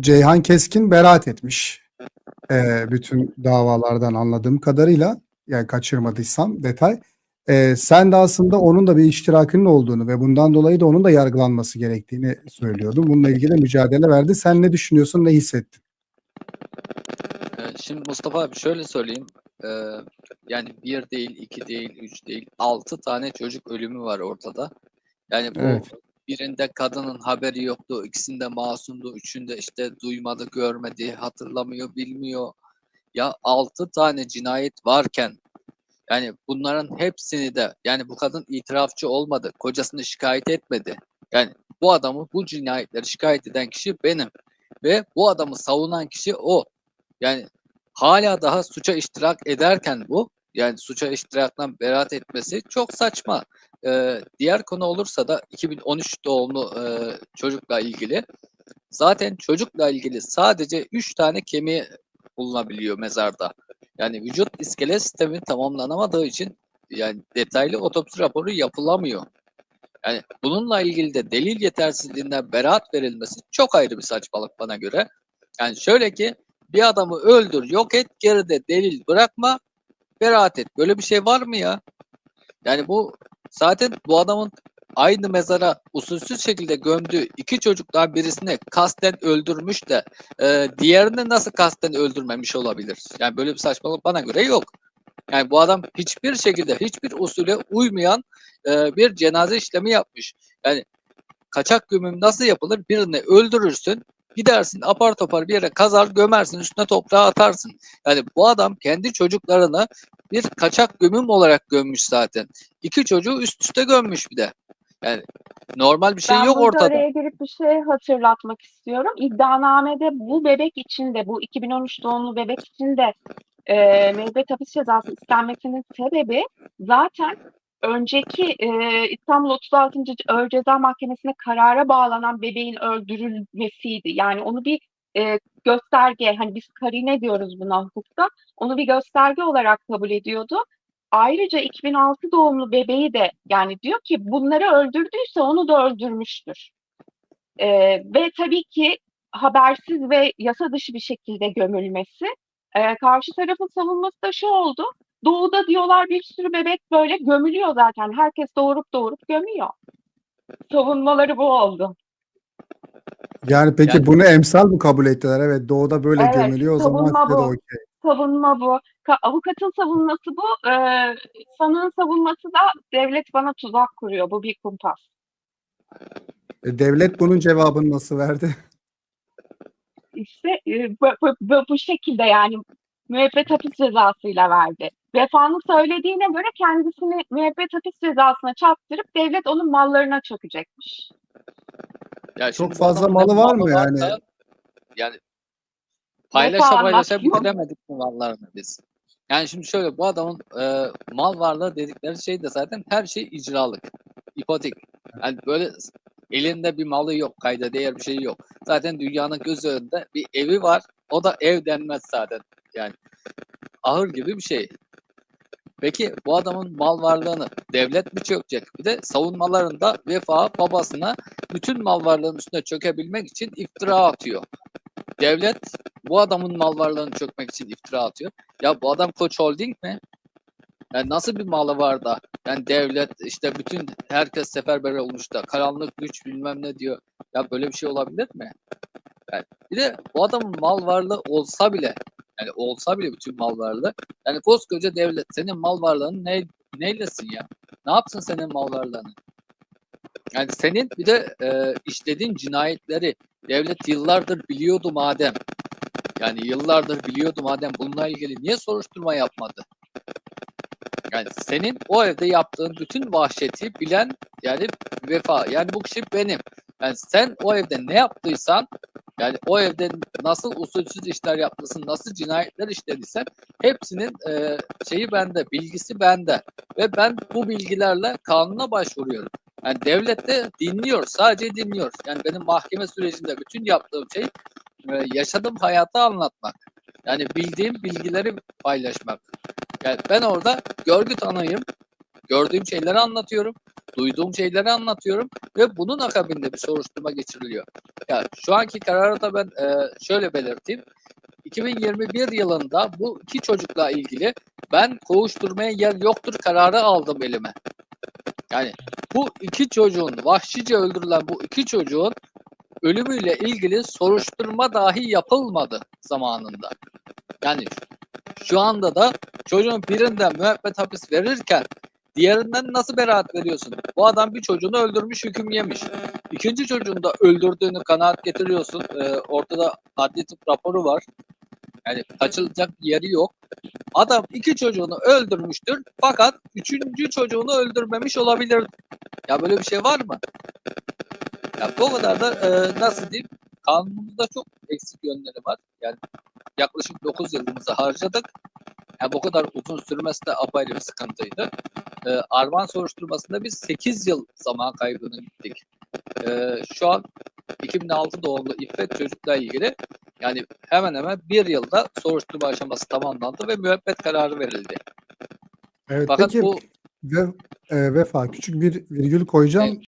Ceyhan Keskin beraat etmiş. Ee, bütün davalardan anladığım kadarıyla yani kaçırmadıysam detay. Ee, sen de aslında onun da bir iştirakının olduğunu ve bundan dolayı da onun da yargılanması gerektiğini söylüyordun. Bununla ilgili mücadele verdi. Sen ne düşünüyorsun, ne hissettin? Ee, Şimdi Mustafa abi şöyle söyleyeyim. Ee, yani bir değil, iki değil, üç değil, altı tane çocuk ölümü var ortada. Yani bu Evet. Birinde kadının haberi yoktu, ikisinde masumdu, üçünde işte duymadı, görmedi, hatırlamıyor, bilmiyor. Ya altı tane cinayet varken yani bunların hepsini de yani bu kadın itirafçı olmadı, kocasını şikayet etmedi. Yani bu adamı bu cinayetleri şikayet eden kişi benim ve bu adamı savunan kişi o. Yani hala daha suça iştirak ederken bu yani suça iştiraktan beraat etmesi çok saçma. Ee, diğer konu olursa da 2013 doğumlu e, çocukla ilgili zaten çocukla ilgili sadece 3 tane kemiği bulunabiliyor mezarda. Yani vücut iskelet sistemi tamamlanamadığı için yani detaylı otopsi raporu yapılamıyor. Yani bununla ilgili de delil yetersizliğinden beraat verilmesi çok ayrı bir saçmalık bana göre. Yani şöyle ki bir adamı öldür, yok et, geride delil bırakma, beraat et. Böyle bir şey var mı ya? Yani bu zaten bu adamın aynı mezara usulsüz şekilde gömdüğü iki çocuktan birisini kasten öldürmüş de e, diğerini nasıl kasten öldürmemiş olabilir? Yani böyle bir saçmalık bana göre yok. Yani bu adam hiçbir şekilde hiçbir usule uymayan e, bir cenaze işlemi yapmış. Yani kaçak gömüm nasıl yapılır? Birini öldürürsün, gidersin apar topar bir yere kazar gömersin üstüne toprağı atarsın. Yani bu adam kendi çocuklarını bir kaçak gömüm olarak gömmüş zaten. İki çocuğu üst üste gömmüş bir de. Yani normal bir şey ben yok ortada. araya girip bir şey hatırlatmak istiyorum. İddianamede bu bebek için de, bu 2013 doğumlu bebek için de e, müebbet hapis cezası istenmesinin sebebi zaten önceki e, İstanbul 36. Ağır Ceza Mahkemesi'ne karara bağlanan bebeğin öldürülmesiydi. Yani onu bir e, gösterge, hani biz karine diyoruz buna hukukta, onu bir gösterge olarak kabul ediyordu. Ayrıca 2006 doğumlu bebeği de yani diyor ki bunları öldürdüyse onu da öldürmüştür. Ee, ve tabii ki habersiz ve yasa dışı bir şekilde gömülmesi. Ee, karşı tarafın savunması da şu oldu. Doğuda diyorlar bir sürü bebek böyle gömülüyor zaten. Herkes doğurup doğurup gömüyor. Savunmaları bu oldu. Yani peki Yani- bunu emsal mı kabul ettiler? Evet doğuda böyle Evet, gömülüyor o zaman size de bu. okey. Savunma bu. Ka- avukatın savunması bu. Ee, sanığın savunması da devlet bana tuzak kuruyor. Bu bir kumpas. E, devlet bunun cevabını nasıl verdi? İşte e, bu, bu, bu, bu şekilde yani müebbet hapis cezasıyla verdi. Vefa'nın söylediğine göre kendisini müebbet hapis cezasına çarptırıp devlet onun mallarına çökecekmiş. Ya Çok fazla malı var mı yani? Yani paylaşa paylaşa bitiremedik mi mallarını biz? Yani şimdi şöyle bu adamın e, mal varlığı dedikleri şey de zaten her şey icralık, ipotek. Yani böyle elinde bir malı yok, kayda değer bir şey yok. Zaten dünyanın göz önünde bir evi var. O da ev denmez zaten. Yani ahır gibi bir şey. Peki bu adamın mal varlığını devlet mi çökecek? Bir de savunmalarında vefa babasına bütün mal varlığının üstüne çökebilmek için iftira atıyor. Devlet bu adamın mal varlığını çökmek için iftira atıyor. Ya bu adam Koç Holding mi? Yani nasıl bir malı var da yani devlet işte bütün herkes seferber olmuş da karanlık güç bilmem ne diyor. Ya böyle bir şey olabilir mi? Yani bir de bu adamın mal varlığı olsa bile yani olsa bile bütün mal varlığı yani koskoca devlet senin mal varlığını ne, neylesin ya? Ne yapsın senin mal varlığını? Yani senin bir de e, işlediğin cinayetleri devlet yıllardır biliyordu madem. Yani yıllardır biliyordu madem bununla ilgili niye soruşturma yapmadı? Yani senin o evde yaptığın bütün vahşeti bilen yani vefa. Yani bu kişi benim. Yani sen o evde ne yaptıysan yani o evde nasıl usulsüz işler yaptıysan, nasıl cinayetler işlediysen hepsinin e, şeyi bende, bilgisi bende. Ve ben bu bilgilerle kanuna başvuruyorum. Yani devlet de dinliyor, sadece dinliyor. Yani benim mahkeme sürecinde bütün yaptığım şey e, yaşadığım hayatı anlatmak. Yani bildiğim bilgileri paylaşmak. Yani ben orada görgü tanığıyım. gördüğüm şeyleri anlatıyorum. Duyduğum şeyleri anlatıyorum ve bunun akabinde bir soruşturma geçiriliyor. Ya şu anki kararı da ben e, şöyle belirteyim. 2021 yılında bu iki çocukla ilgili ben kovuşturmaya yer yoktur kararı aldım elime. Yani bu iki çocuğun vahşice öldürülen bu iki çocuğun ölümüyle ilgili soruşturma dahi yapılmadı zamanında. Yani şu anda da çocuğun birinden müebbet hapis verirken diğerinden nasıl beraat veriyorsun? Bu adam bir çocuğunu öldürmüş, hüküm yemiş. İkinci çocuğunu da öldürdüğünü kanaat getiriyorsun. Ee, ortada adli tıp raporu var. Yani kaçılacak yeri yok. Adam iki çocuğunu öldürmüştür fakat üçüncü çocuğunu öldürmemiş olabilir. Ya böyle bir şey var mı? Ya bu kadar da e, nasıl diyeyim? Kanunumuzda çok eksik yönleri var. Yani yaklaşık 9 yılımızı harcadık. Yani bu kadar uzun sürmesi de apayrı bir sıkıntıydı. E, Arman soruşturmasında biz 8 yıl zaman kaybını gittik. E, şu an 2006 doğumlu İffet çocukla ilgili yani hemen hemen bir yılda soruşturma aşaması tamamlandı ve müebbet kararı verildi. Evet Fakat peki bu ve, e, Vefa küçük bir virgül koyacağım.